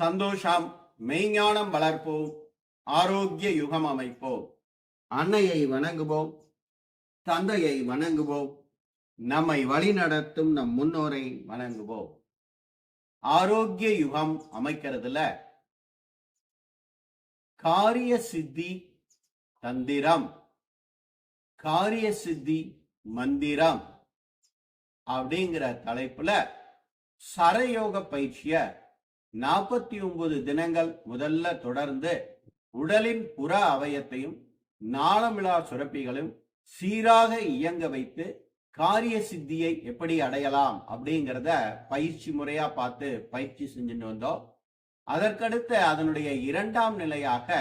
சந்தோஷம் மெய்ஞானம் வளர்ப்போம் ஆரோக்கிய யுகம் அமைப்போம். அன்னையை வணங்குவோம் தந்தையை வணங்குவோம் நம்மை வழிநடத்தும் நம் முன்னோரை வணங்குவோம். ஆரோக்கிய யுகம் அமைக்கிறதுல காரிய சித்தி தந்திரம் காரிய சித்தி மந்திரம் அப்படிங்கிற தலைப்புல சரயோக பயிற்சிய நாற்பத்தி ஒன்பது தினங்கள் முதல்ல தொடர்ந்து உடலின் புற அவயத்தையும் நாளமிழா சுரப்பிகளும் சீராக இயங்க வைத்து காரிய சித்தியை எப்படி அடையலாம் அப்படிங்கிறத பயிற்சி முறையா பார்த்து பயிற்சி செஞ்சுட்டு வந்தோம். அதற்கடுத்து அதனுடைய இரண்டாம் நிலையாக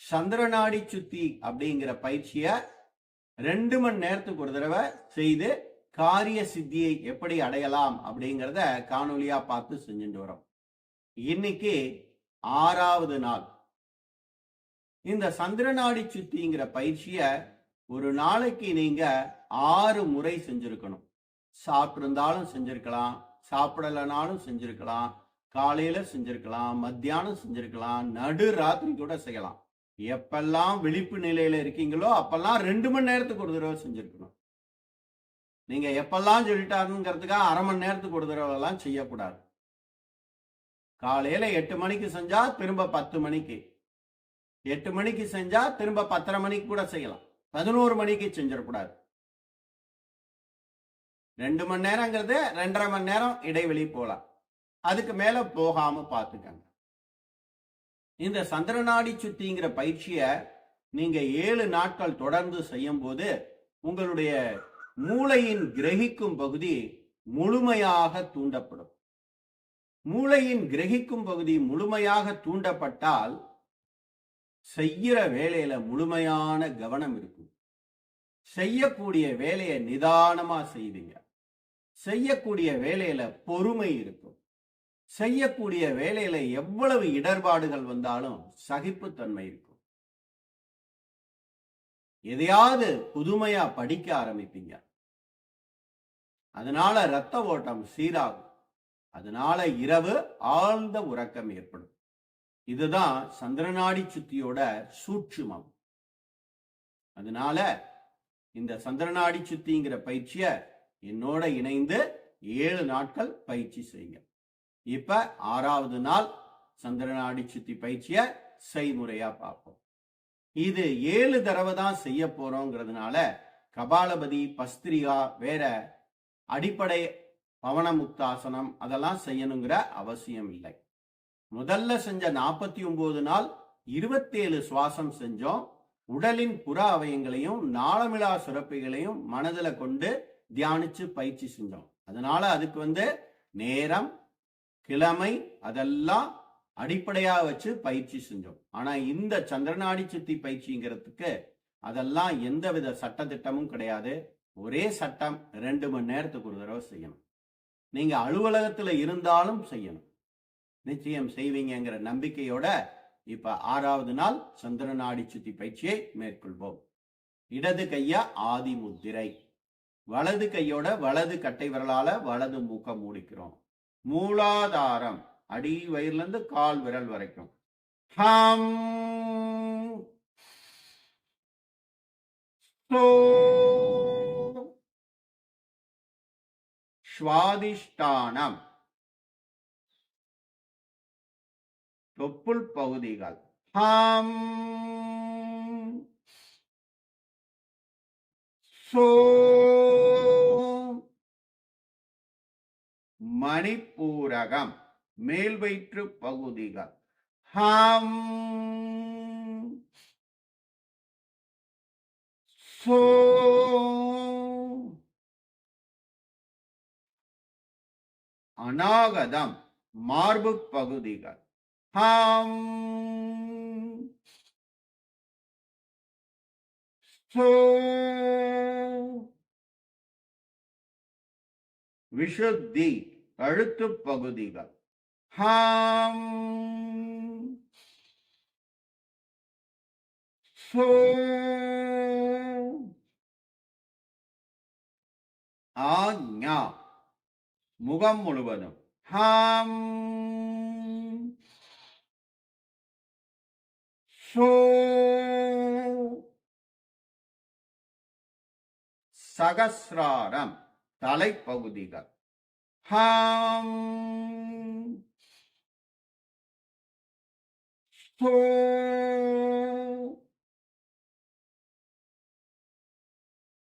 சந்திரநாடி சுத்தி அப்படிங்கிற பயிற்சிய ரெண்டு மணி நேரத்துக்கு ஒரு தடவை செய்து காரிய சித்தியை எப்படி அடையலாம் அப்படிங்கிறத காணொலியா பார்த்து செஞ்சுட்டு வரோம். இன்னைக்கு ஆறாவது நாள். இந்த சந்திரநாடி சுத்திங்கிற பயிற்சிய ஒரு நாளைக்கு நீங்க ஆறு முறை செஞ்சிருக்கணும். சாப்பிட்டிருந்தாலும் செஞ்சிருக்கலாம் சாப்பிடலனாலும் செஞ்சிருக்கலாம் காலையில செஞ்சிருக்கலாம் மத்தியானம் செஞ்சிருக்கலாம் நடு ராத்திரி கூட செய்யலாம். எப்பெல்லாம் விழிப்பு நிலையில இருக்கீங்களோ அப்பெல்லாம் ரெண்டு மணி நேரத்துக்கு ஒரு தடவை செஞ்சிருக்கணும். நீங்க எப்பெல்லாம் சொல்லிட்டாருங்கிறதுக்காக அரை மணி நேரத்துக்கு ஒரு தடவை எல்லாம் செய்யக்கூடாது. காலையில எட்டு மணிக்கு செஞ்சா திரும்ப பத்து மணிக்கு. எட்டு மணிக்கு செஞ்சா திரும்ப பத்தரை மணிக்கு கூட செய்யலாம். பதினோரு மணிக்கு செஞ்சிடக்கூடாது. ரெண்டு மணி நேரங்கிறது ரெண்டரை மணி நேரம் இடைவெளி போலாம். அதுக்கு மேல போகாம பார்த்துக்கங்க இந்த சந்திரநாடி சுத்திங்கிற பயிற்சிய நீங்க ஏழு நாட்கள் தொடர்ந்து செய்யும் போது உங்களுடைய மூளையின் கிரகிக்கும் பகுதி முழுமையாக தூண்டப்படும். மூளையின் கிரகிக்கும் பகுதி முழுமையாக தூண்டப்பட்டால் செய்கிற வேலையில முழுமையான கவனம் இருக்கும். செய்யக்கூடிய வேலையை நிதானமா செய்வீங்க. செய்யக்கூடிய வேலையில பொறுமை இருக்கும். செய்யக்கூடிய வேலையில எவ்வளவு இடர்பாடுகள் வந்தாலும் சகிப்புத்தன்மை இருக்கும். எதையாவது புதுமையா படிக்க ஆரம்பிப்பீங்க. அதனால ரத்த ஓட்டம் சீராகும். அதனால இரவு ஆழ்ந்த உறக்கம் ஏற்படும். இதுதான் சந்திரநாடி சுத்தியோட சூட்சுமம். அதனால இந்த சந்திரநாடி சுத்திங்கிற பயிற்சிய என்னோட இணைந்து ஏழு நாட்கள் பயிற்சி செய்யுங்க. இப்ப ஆறாவது நாள் சந்திரநாடி சுத்தி பயிற்சிய செய்முறையா பார்ப்போம். இது ஏழு தடவை தான் செய்ய போறோங்கிறதுனால கபாலபதி பஸ்திரிகா வேற அடிப்படை பவனமுக்தாசனம் அதெல்லாம் செய்யணுங்கிற அவசியம் இல்லை. முதல்ல செஞ்ச நாற்பத்தி ஒன்பது நாள் இருபத்தேழு சுவாசம் செஞ்சோம். உடலின் புற அவயங்களையும் நாளமிழா சுரப்பிகளையும் மனதில் கொண்டு தியானிச்சு பயிற்சி செஞ்சோம். அதனால அதுக்கு வந்து நேரம் கிழமை அதெல்லாம் அடிப்படையா வச்சு பயிற்சி செஞ்சோம். ஆனா இந்த சந்திரநாடி சுத்தி பயிற்சிங்கிறதுக்கு அதெல்லாம் எந்தவித சட்டத்திட்டமும் கிடையாது. ஒரே சட்டம் ரெண்டு மணி நேரத்துக்கு ஒரு தடவை செய்யணும். நீங்க அலுவலகத்துல இருந்தாலும் செய்யணும். நிச்சயம் செய்வீங்கங்கிற நம்பிக்கையோட இப்ப ஆறாவது நாள் சந்திரநாடி சுத்தி பயிற்சியை மேற்கொள்வோம். இடது கையா ஆதி முத்திரை. வலது கையோட வலது கட்டை விரலால வலது மூக்க மூடிக்கிறோம். மூலாதாரம். அடி வயிறுல இருந்து கால் விரல் வரைக்கும். ஹம். சோ சுவாதிஷ்டானம். தொப்புள் பகுதிகள். ஹம். சோ. மணிப்பூரகம். மேல் வயிற்று பகுதிகள். ஹம். சோ. அநாகதம் மார்பு பகுதிகள். ஹாம். விஷுத்தி கழுத்து பகுதிகள். ஹாம். சோ. முகம் முழுவதும் ஹாம் சோ சகசிராரம் தலைப்பகுதிகள் ஹாம் சோ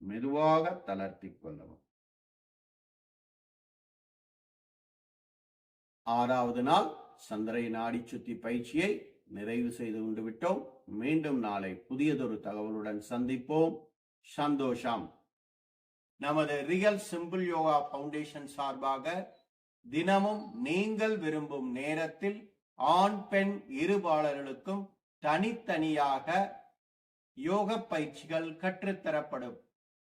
மெதுவாக தளர்த்தி கொள்ளவும் ஆறாவது நாள் சந்திரை நாடி சுத்தி பயிற்சியை நிறைவு செய்து கொண்டு விட்டோம். மீண்டும் நாளை புதியதொரு தகவலுடன் சந்திப்போம். சந்தோஷம். நமது ரியல் சிம்பிள் யோகா பவுண்டேஷன் சார்பாக தினமும் நீங்கள் விரும்பும் நேரத்தில் ஆண் பெண் இருபாளர்களுக்கும் தனித்தனியாக யோக பயிற்சிகள் கற்றுத்தரப்படும்.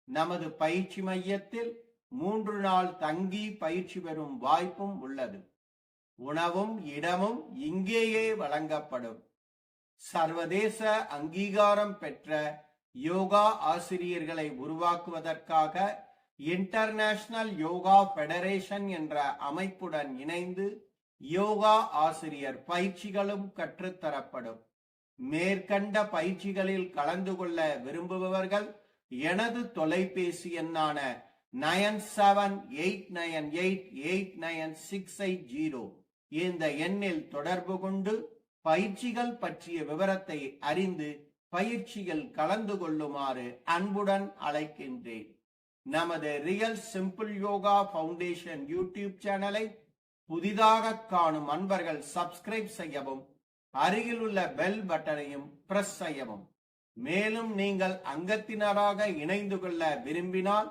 நமது பயிற்சி மையத்தில் மூன்று நாள் தங்கி பயிற்சி பெறும் வாய்ப்பும் உள்ளது. உணவும் இடமும் இங்கேயே வழங்கப்படும். சர்வதேச அங்கீகாரம் பெற்ற யோகா ஆசிரியர்களை உருவாக்குவதற்காக இன்டர்நேஷனல் யோகா ஃபெடரேஷன் என்ற அமைப்புடன் இணைந்து யோகா ஆசிரியர் பயிற்சிகளும் கற்றுத்தரப்படும். மேற்கண்ட பயிற்சிகளில் கலந்து கொள்ள விரும்புபவர்கள் எனது தொலைபேசி எண்ணான nine seven eight nine eight eight nine six eight zero. இந்த எண்ணில் தொடர்பு கொண்டு பயிற்சிகள் பற்றிய விவரத்தை அறிந்து பயிற்சியில் கலந்து கொள்ளுமாறு அன்புடன் அழைக்கின்றேன். நமது real simple yoga foundation YouTube சேனலை புதிதாக காணும் அன்பர்கள் சப்ஸ்கிரைப் செய்யவும் அருகில் உள்ள பெல் பட்டனையும் பிரஸ் செய்யவும். மேலும் நீங்கள் அங்கத்தினராக இணைந்து கொள்ள விரும்பினால்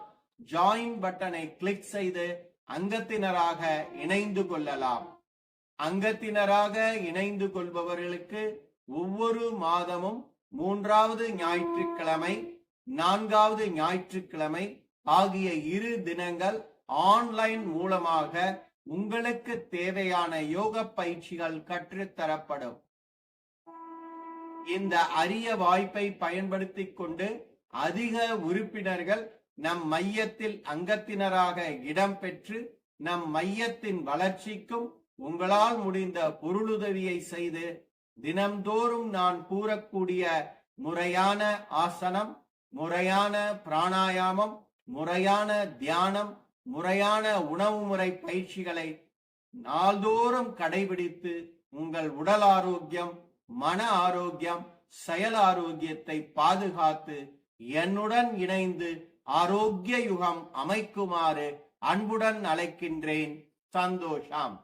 ஜாயின் பட்டனை கிளிக் செய்து அங்கத்தினராக இணைந்து கொள்ளலாம். அங்கத்தினராக இணைந்து கொள்பவர்களுக்கு ஒவ்வொரு மாதமும் மூன்றாவது ஞாயிற்றுக்கிழமை நான்காவது ஞாயிற்றுக்கிழமை ஆகிய இரு தினங்கள் ஆன்லைன் மூலமாக உங்களுக்கு தேவையான யோக பயிற்சிகள் கற்றுத்தரப்படும் இந்த அரிய வாய்ப்பை பயன்படுத்திக் கொண்டு அதிக உறுப்பினர்கள் நம் மையத்தில் அங்கத்தினராக இடம்பெற்று நம் மையத்தின் வளர்ச்சிக்கும் உங்களால் முடிந்த பொருளுதவியை செய்து தினம்தோறும் நான் கூறக்கூடிய முறையான ஆசனம் முறையான பிராணாயாமம் முறையான தியானம் முறையான உணவு முறை பயிற்சிகளை நாள்தோறும் கடைபிடித்து உங்கள் உடல் ஆரோக்கியம் மன ஆரோக்கியம் செயல் ஆரோக்கியத்தை பாதுகாத்து என்னுடன் இணைந்து ஆரோக்கிய யுகம் அமைக்குமாறு அன்புடன் அழைக்கின்றேன். சந்தோஷம்.